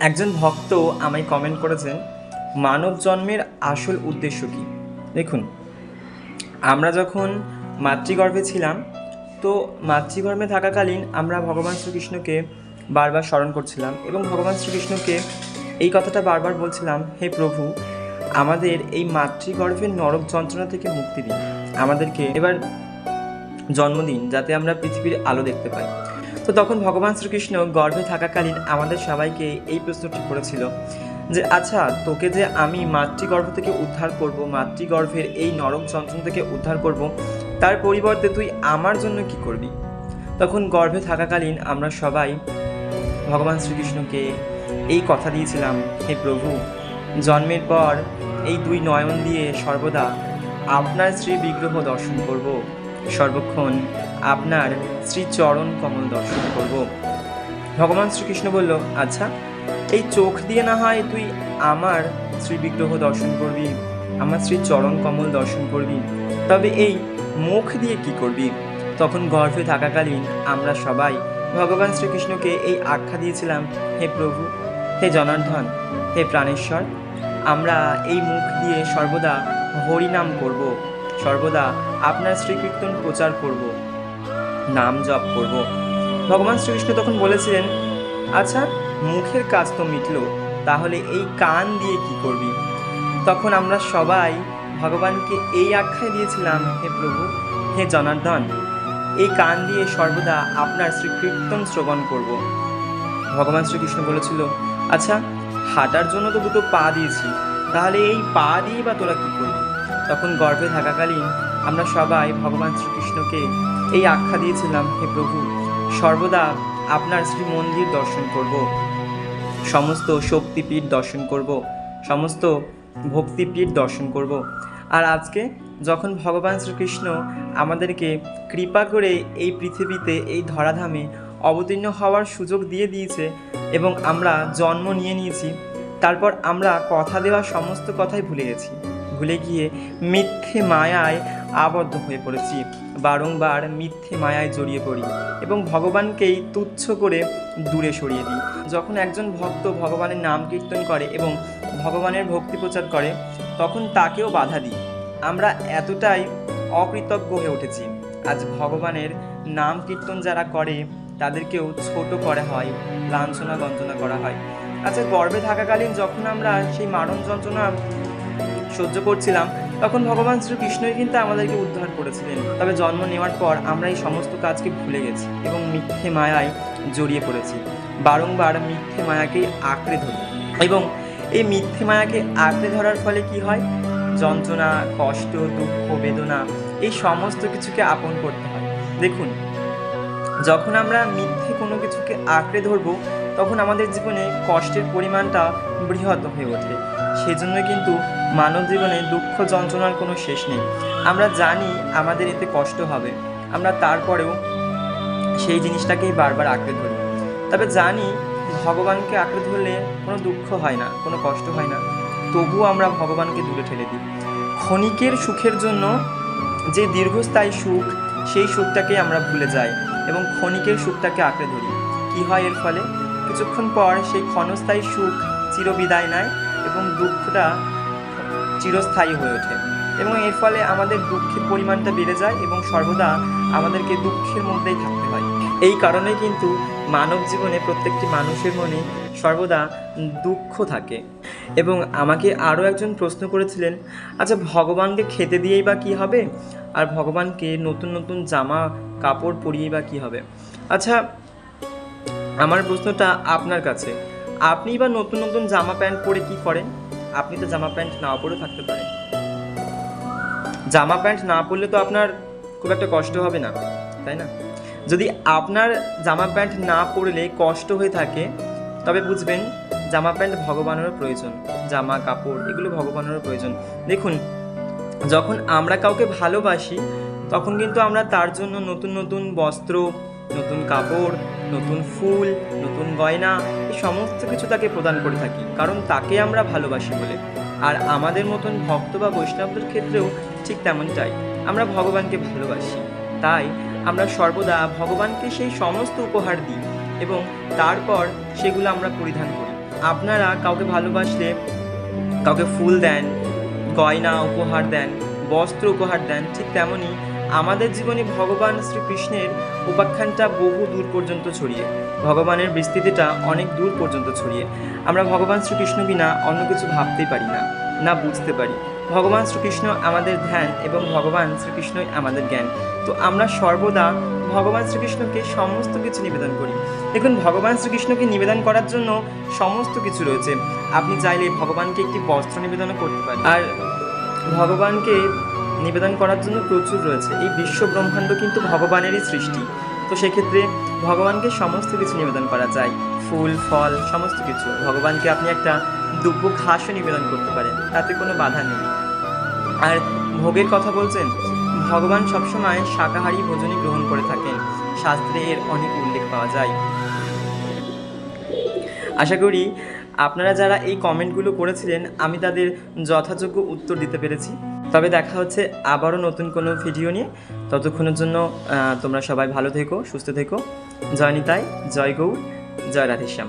একজন ভক্ত আমায় কমেন্ট করেছেন, মানব জন্মের আসল উদ্দেশ্য কী? দেখুন, আমরা যখন মাতৃগর্ভে ছিলাম, তো মাতৃগর্ভে থাকাকালীন আমরা ভগবান শ্রীকৃষ্ণকে বারবার স্মরণ করছিলাম এবং ভগবান শ্রীকৃষ্ণকে এই কথাটা বারবার বলছিলাম, হে প্রভু, আমাদের এই মাতৃগর্ভের নরক যন্ত্রণা থেকে মুক্তি দিন। আমাদেরকে এবার জন্মদিন যাতে আমরা পৃথিবীর আলো দেখতে পাই। তো তখন ভগবান শ্রীকৃষ্ণ গর্ভে থাকাকালীন আমাদের সবাইকে এই প্রশ্নটি করেছিল যে আচ্ছা তোকে যে আমি মাতৃগর্ভ থেকে উদ্ধার করব, মাতৃগর্ভের এই নরক যন্ত্রণ থেকে উদ্ধার করব, তার পরিবর্তে তুই আমার জন্য কি করবি? তখন গর্ভে থাকাকালীন আমরা সবাই ভগবান শ্রীকৃষ্ণকে এই কথা দিয়েছিলাম, হে প্রভু, জন্মের পর এই দুই নয়ন দিয়ে সর্বদা আপনার শ্রী বিগ্রহ দর্শন করব। সর্বক্ষণ আপনার শ্রী চরণ কমল দর্শন করব। ভগবান শ্রীকৃষ্ণ বলল আচ্ছা এই চোখ দিয়ে না হয় তুই আমার শ্রী বিগ্রহ দর্শন করবি, আমার শ্রী চরণ কমল দর্শন করবি? তবে এই মুখ দিয়ে কি করবি? তখন গর্ভে থাকাকালীন আমরা সবাই ভগবান শ্রীকৃষ্ণকে এই আখ্যা দিয়েছিলাম, হে প্রভু, হে জনার্দন, হে প্রাণেশ্বর, আমরা এই মুখ দিয়ে সর্বদা হরিনাম করব। সর্বদা আপনার শ্রীকীর্তন প্রচার করব, নাম জপ করব। ভগবান শ্রীকৃষ্ণ তখন বলেছিলেন আচ্ছা মুখের কাজ তো মিটলো, তাহলে এই কান দিয়ে কি করবি? তখন আমরা সবাই ভগবানকে এই আখ্যায় দিয়েছিলাম, হে প্রভু, হে জনার্দন, এই কান দিয়ে সর্বদা আপনার শ্রীকীর্তন শ্রবণ করব। ভগবান শ্রীকৃষ্ণ বলেছিল আচ্ছা হাঁটার জন্য তো দুটো পা দিয়েছি, তাহলে এই পা দিয়ে বা তোরা কী করবি? তখন গর্ভে থাকাকালীন আমরা সবাই ভগবান শ্রীকৃষ্ণকে এই আখ্যা দিয়েছিলাম, হে প্রভু, সর্বদা আপনার শ্রী মন্দির দর্শন করব। সমস্ত শক্তিপীঠ দর্শন করব। সমস্ত ভক্তিপীঠ দর্শন করব। আর আজকে যখন ভগবান শ্রীকৃষ্ণ আমাদেরকে কৃপা করে এই পৃথিবীতে, এই ধরাধামে অবতীর্ণ হওয়ার সুযোগ দিয়ে দিয়েছে এবং আমরা জন্ম নিয়ে নিয়েছি, তারপর আমরা কথা দেওয়া সমস্ত কথাই ভুলে গেছি। ভুলে গিয়ে মিথ্যে মায়ায় আবদ্ধ হয়ে পড়েছি। বারংবার মিথ্যে মায়ায় জড়িয়ে পড়ি এবং ভগবানকেই তুচ্ছ করে দূরে সরিয়ে দিই। যখন একজন ভক্ত ভগবানের নাম কীর্তন করে এবং ভগবানের ভক্তি প্রচার করে, তখন তাকেও বাধা দিই। আমরা এতটাই অকৃতজ্ঞ হয়ে উঠেছি। আজ ভগবানের নাম কীর্তন যারা করে, তাদেরকেও ছোট করা হয়, লাঞ্ছনা গঞ্জনা করা হয়। আচ্ছা গর্বে থাকাকালীন যখন আমরা সেই মারণ যন্ত্রণা সহ্য করছিলাম, তখন ভগবান শ্রীকৃষ্ণই কিন্তু আমাদেরকে উদ্ধার করেছিলেন। তবে জন্ম নেওয়ার পর আমরা এই সমস্ত কাজকে ভুলে গেছি এবং মিথ্যে মায়ায় জড়িয়ে পড়েছি। বারংবার মিথ্যে মায়াকেই আঁকড়ে ধরি এবং এই মিথ্যে মায়াকে আঁকড়ে ধরার ফলে কি হয়? যন্ত্রণা, কষ্ট, দুঃখ, বেদনা, এই সমস্ত কিছুকে আপন করতে হয়। দেখুন, যখন আমরা মিথ্যে কোনো কিছুকে আঁকড়ে ধরবো, তখন আমাদের জীবনে কষ্টের পরিমাণটা বৃহৎ হয়ে ওঠে। সেজন্য কিন্তু মানব জীবনে দুঃখ যন্ত্রণার কোনো শেষ নেই। আমরা জানি আমাদের এতে কষ্ট হবে। আমরা তারপরেও সেই জিনিসটাকেই বারবার আঁকড়ে ধরি। তবে জানি ভগবানকে আঁকড়ে ধরলে কোনো দুঃখ হয় না, কোনো কষ্ট হয় না। তবুও আমরা ভগবানকে দূরে ঠেলে দিই। ক্ষণিকের সুখের জন্য যে দীর্ঘস্থায়ী সুখ, সেই সুখটাকেই আমরা ভুলে যাই এবং ক্ষণিকের সুখটাকে আঁকড়ে ধরি। কি হয় এর ফলে? কিছুক্ষণ পর সেই ক্ষণস্থায়ী সুখ চিরবিদায় নেয় এবং দুঃখটা চিরস্থায়ী হয়ে ওঠে। এবং এর ফলে আমাদের দুঃখের পরিমাণটা বেড়ে যায় এবং সর্বদা আমাদেরকে দুঃখের মধ্যেই থাকতে হয়। এই কারণে কিন্তু মানব জীবনে প্রত্যেকটি মানুষের মনে সর্বদা দুঃখ থাকে। এবং আমাকে আরও একজন প্রশ্ন করেছিলেন আচ্ছা ভগবানকে খেতে দিয়েই বা কী হবে? আর ভগবানকে নতুন নতুন জামা, কাপড় পরিয়েই বা কী হবে? আচ্ছা আমার প্রশ্নটা আপনার কাছে। আপনি বা নতুন নতুন জামা প্যান্ট পরে কি করেন? আপনি তো জামা প্যান্ট না পরেও থাকতে পারেন। জামা প্যান্ট না পরলে তো আপনার খুব একটা কষ্ট হবে না, তাই না? যদি আপনার জামা প্যান্ট না পরলে কষ্ট হয়ে থাকে, তবে বুঝবেন জামা প্যান্ট ভগবানেরও প্রয়োজন, জামা, কাপড় এগুলো ভগবানেরও প্রয়োজন। দেখুন, যখন আমরা কাউকে ভালোবাসি, তখন কিন্তু আমরা তার জন্য নতুন নতুন বস্ত্র নতুন কাপড়, নতুন ফুল, নতুন গয়না, এই সমস্ত কিছু তাকে প্রদান করে থাকি। কারণ তাকে আমরা ভালোবাসি বলে। আর আমাদের মতন ভক্ত বা বৈষ্ণবদের ক্ষেত্রেও ঠিক তেমনটাই। আমরা ভগবানকে ভালোবাসি। তাই আমরা সর্বদা ভগবানকে সেই সমস্ত উপহার দিই এবং তারপর সেগুলো আমরা পরিধান করি। আপনারা কাউকে ভালোবাসলে কাউকে ফুল দেন, গয়না উপহার দেন, বস্ত্র উপহার দেন, ঠিক তেমনই আমাদের জীবনে ভগবান শ্রীকৃষ্ণের উপাখ্যানটা বহু দূর পর্যন্ত ছড়িয়ে, ভগবানের বিস্তৃতিটা অনেক দূর পর্যন্ত ছড়িয়ে। আমরা ভগবান শ্রীকৃষ্ণ বিনা অন্য কিছু ভাবতেই পারি না না বুঝতে পারি। ভগবান শ্রীকৃষ্ণ আমাদের ধ্যান এবং ভগবান শ্রীকৃষ্ণই আমাদের জ্ঞান। তো আমরা সর্বদা ভগবান শ্রীকৃষ্ণকে সমস্ত কিছু নিবেদন করি। দেখুন, ভগবান শ্রীকৃষ্ণকে নিবেদন করার জন্য সমস্ত কিছু রয়েছে। আপনি চাইলে ভগবানকে একটি বস্ত্র নিবেদনও করতে পারেন। আর ভগবানকে নিবেদন করার জন্য প্রচুর রয়েছে। এই বিশ্ব ব্রহ্মাণ্ড কিন্তু ভগবানেরই সৃষ্টি। তো সেক্ষেত্রে ভগবানকে সমস্ত কিছু নিবেদন করা যায়। ফুল, ফল, সমস্ত কিছু। ভগবানকে আপনি একটা দুব্য ঘাসও নিবেদন করতে পারেন। তাতে কোনো বাধা নেই। আর ভোগের কথা বলছেন? ভগবান সবসময় শাকাহারী ভোজনই গ্রহণ করে থাকেন। শাস্ত্রে এর অনেক উল্লেখ পাওয়া যায়। আশা করি আপনারা যারা এই কমেন্টগুলো করেছিলেন, আমি তাদের যথাযোগ্য উত্তর দিতে পেরেছি। তবে দেখা হচ্ছে আবারও নতুন কোনো ভিডিও নিয়ে। ততক্ষণের জন্য তোমরা সবাই ভালো থেকো, সুস্থ থেকো। জয় নিতাই, জয় গৌ জয় রাধেশ্যাম।